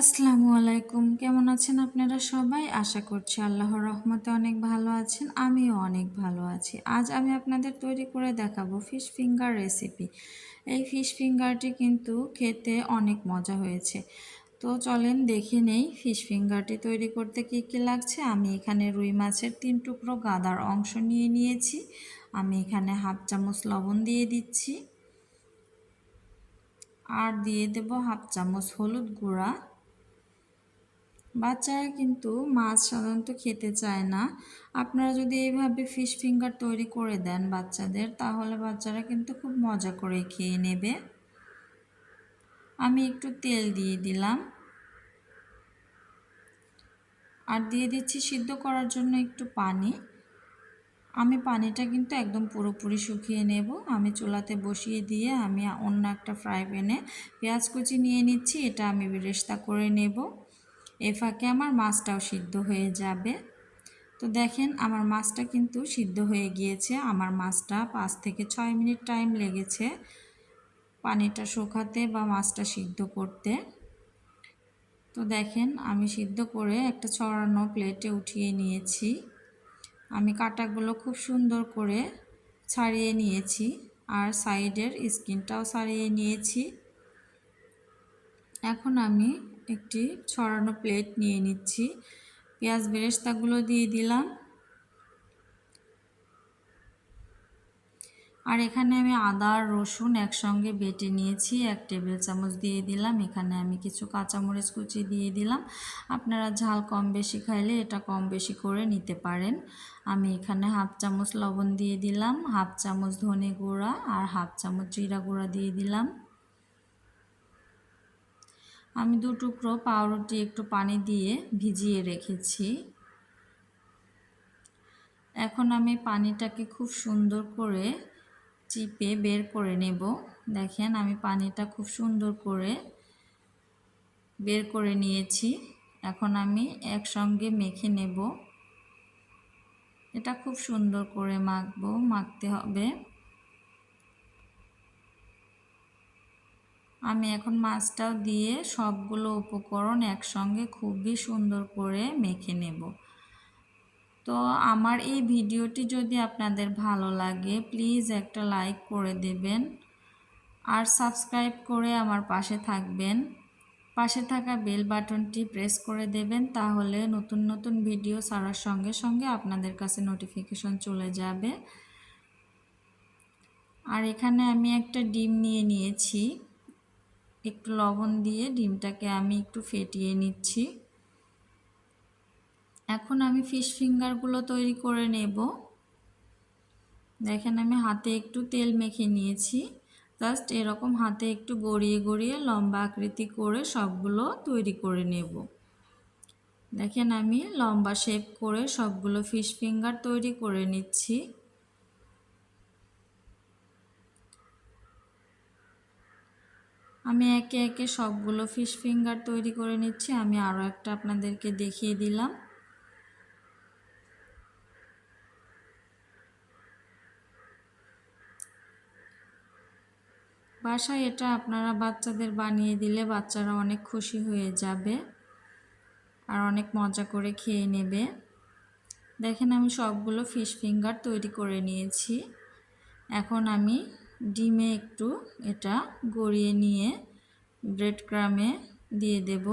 আসসালামু আলাইকুম। কেমন আছেন আপনারা সবাই? আশা করছি আল্লাহর রহমতে অনেক ভালো আছেন। আমিও অনেক ভালো আছি। আজ আমি আপনাদের তৈরি করে দেখাবো ফিশ ফিঙ্গার রেসিপি এই ফিশ ফিঙ্গারটি কিন্তু খেতে অনেক মজা হয়েছে। তো চলেন দেখে নেই ফিশ ফিঙ্গারটি তৈরি করতে কী কী লাগছে। আমি এখানে রুই মাছের তিন টুকরো গাদার অংশ নিয়ে নিয়েছি। আমি এখানে হাফ চামচ লবণ দিয়ে দিচ্ছি। আর দিয়ে দেব হাফ চামচ হলুদ গুঁড়া। বাচ্চারা কিন্তু মাছ সাধারণত খেতে চায় না। আপনারা যদি এইভাবে ফিশ ফিঙ্গার তৈরি করে দেন বাচ্চাদের, তাহলে বাচ্চারা কিন্তু খুব মজা করে খেয়ে নেবে। আমি একটু তেল দিয়ে দিলাম। আর দিয়ে দিচ্ছি সিদ্ধ করার জন্য একটু পানি। আমি পানিটা কিন্তু একদম পুরোপুরি শুকিয়ে নেব। আমি চুলাতে বসিয়ে দিয়ে আমি অন্য একটা ফ্রাই প্যানে পেঁয়াজ কুচি নিয়ে নিচ্ছি, এটা আমি বেরেস্তা করে নেব। এ ফাঁকে আমার মাছটাও সিদ্ধ হয়ে যাবে। তো দেখেন, আমার মাছটা কিন্তু সিদ্ধ হয়ে গিয়েছে। আমার মাছটা পাঁচ থেকে ছয় মিনিট টাইম লেগেছে পানিটা শুকাতে বা মাছটা সিদ্ধ করতে। তো দেখেন, আমি সিদ্ধ করে একটা ছড়ানো প্লেটে উঠিয়ে নিয়েছি। আমি কাটাগুলো খুব সুন্দর করে ছাড়িয়ে নিয়েছি আর সাইডের স্কিনটাও ছাড়িয়ে নিয়েছি। এখন আমি একটি ছড়ানো প্লেট নিয়ে নিচ্ছি। পেঁয়াজ বেরেস্তাগুলো দিয়ে দিলাম। আর এখানে আমি আদা আর রসুন একসঙ্গে বেটে নিয়েছি। এক টেবিল চামচ দিয়ে দিলাম। এখানে আমি কিছু কাঁচামরিচ কুচি দিয়ে দিলাম। আপনারা ঝাল কম বেশি খাইলে এটা কম বেশি করে নিতে পারেন। আমি এখানে হাফ চামচ লবণ দিয়ে দিলাম। হাফ চামচ ধনে গুঁড়া আর হাফ চামচ জিরা গুঁড়া দিয়ে দিলাম। আমি দু টুকরো পাউরুটি একটু পানি দিয়ে ভিজিয়ে রেখেছি। এখন আমি পানিটাকে খুব সুন্দর করে চিপে বের করে নেব। দেখেন, আমি পানিটা খুব সুন্দর করে বের করে নিয়েছি। এখন আমি একসঙ্গে মেখে নেব। এটা খুব সুন্দর করে মাখবো, মাখতে হবে। আমি এখন মাছটাও দিয়ে সবগুলো উপকরণ একসঙ্গে খুবই সুন্দর করে মেখে নেব। তো আমার এই ভিডিওটি যদি আপনাদের ভালো লাগে প্লিজ একটা লাইক করে দেবেন আর সাবস্ক্রাইব করে আমার পাশে থাকবেন। পাশে থাকা বেল বাটনটি প্রেস করে দেবেন, তাহলে নতুন নতুন ভিডিও ছাড়ার সঙ্গে সঙ্গে আপনাদের কাছে নোটিফিকেশন চলে যাবে। আর এখানে আমি একটা ডিম নিয়ে নিয়েছি। একটু লবণ দিয়ে ডিমটাকে আমি একটু ফেটিয়ে নিচ্ছি। এখন আমি ফিশ ফিঙ্গারগুলো তৈরি করে নেব। দেখেন আমি হাতে একটু তেল মেখে নিয়েছি। জাস্ট এরকম হাতে একটু গড়িয়ে গড়িয়ে লম্বা আকৃতি করে সবগুলো তৈরি করে নেব। দেখেন আমি লম্বা শেপ করে সবগুলো ফিশ ফিঙ্গার তৈরি করে নিচ্ছি। আমি একে একে সবগুলো ফিশ ফিঙ্গার তৈরি করে নিচ্ছি। আমি আরও একটা আপনাদেরকে দেখিয়ে দিলাম। বাসায় এটা আপনারা বাচ্চাদের বানিয়ে দিলে বাচ্চারা অনেক খুশি হয়ে যাবে আর অনেক মজা করে খেয়ে নেবে। দেখেন আমি সবগুলো ফিশ ফিঙ্গার তৈরি করে নিয়েছি। এখন আমি ডিমে একটু এটা গড়িয়ে নিয়ে ব্রেড ক্রামে দিয়ে দেব।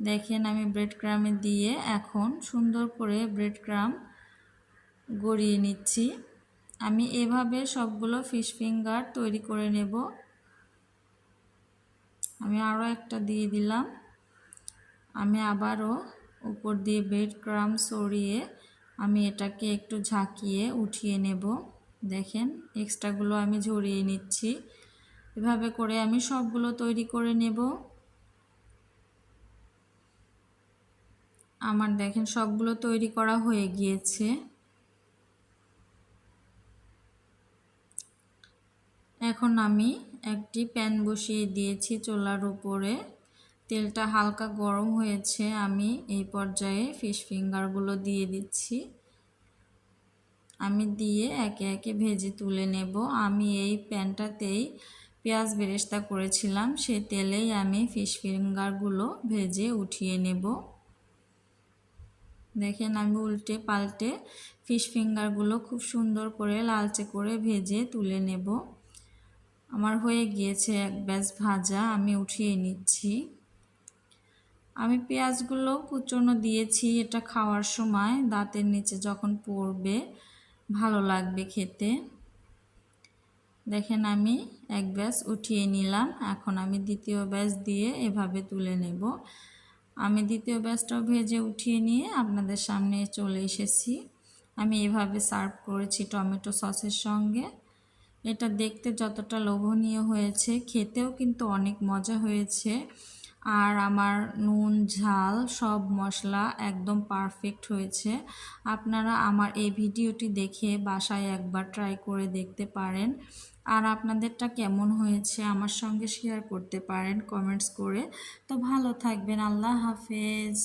দেখেন আমি ব্রেড ক্রামে দিয়ে এখন সুন্দর করে ব্রেড ক্রাম গড়িয়ে নিচ্ছি। আমি এভাবে সবগুলো ফিশ ফিঙ্গার তৈরি করে নেব। আমি আরও একটা দিয়ে দিলাম। আমি আবারও উপর দিয়ে ব্রেড ক্রাম সরিয়ে আমি এটাকে একটু ঝাঁকিয়ে উঠিয়ে নেব। দেখেন এক্সট্রাগুলো আমি ঝরিয়ে নিচ্ছি। এভাবে করে আমি সবগুলো তৈরি করে নেব। আমার দেখেন, সবগুলো তৈরি করা হয়ে গিয়েছে। এখন আমি একটি প্যান বসিয়ে দিয়েছি চোলার উপরে। তেলটা হালকা গরম হয়েছে, আমি এই পর্যায়ে ফিশ ফিঙ্গারগুলো দিয়ে দিচ্ছি। আমি দিয়ে একে একে ভেজে তুলে নেব। আমি এই প্যানটাতেই পেঁয়াজ বেরেস্তা করেছিলাম। সে তেলেই আমি ফিশ ফিঙ্গারগুলো ভেজে উঠিয়ে নেব। দেখেন আমি উল্টে পাল্টে ফিশ ফিঙ্গারগুলো খুব সুন্দর করে লালচে করে ভেজে তুলে নেব। আমার হয়ে গিয়েছে এক ব্যাস ভাজা, আমি উঠিয়ে নিচ্ছি। আমি পেঁয়াজগুলো কুচনো দিয়েছি এটা খাওয়ার সময়, দাঁতের নিচে যখন পড়বে ভালো লাগবে খেতে। দেখেন আমি এক ব্যাস উঠিয়ে নিলাম। এখন আমি দ্বিতীয় ব্যাস দিয়ে এভাবে তুলে নেব। আমি দ্বিতীয় ব্যাসটাও ভেজে উঠিয়ে নিয়ে আপনাদের সামনে চলে এসেছি। আমি এভাবে সার্ভ করেছি টমেটো সসের সঙ্গে। এটা দেখতে যতটা লোভনীয় হয়েছে, খেতেও কিন্তু অনেক মজা হয়েছে। আর আমার নুন, ঝাল, সব মশলা একদম পারফেক্ট হয়েছে। আপনারা আমার এই ভিডিওটি দেখে বাসায় একবার ট্রাই করে দেখতে পারেন। আর আপনাদেরটা কেমন হয়েছে আমার সঙ্গে শেয়ার করতে পারেন কমেন্টস করে। তো ভালো থাকবেন, আল্লাহ হাফেজ।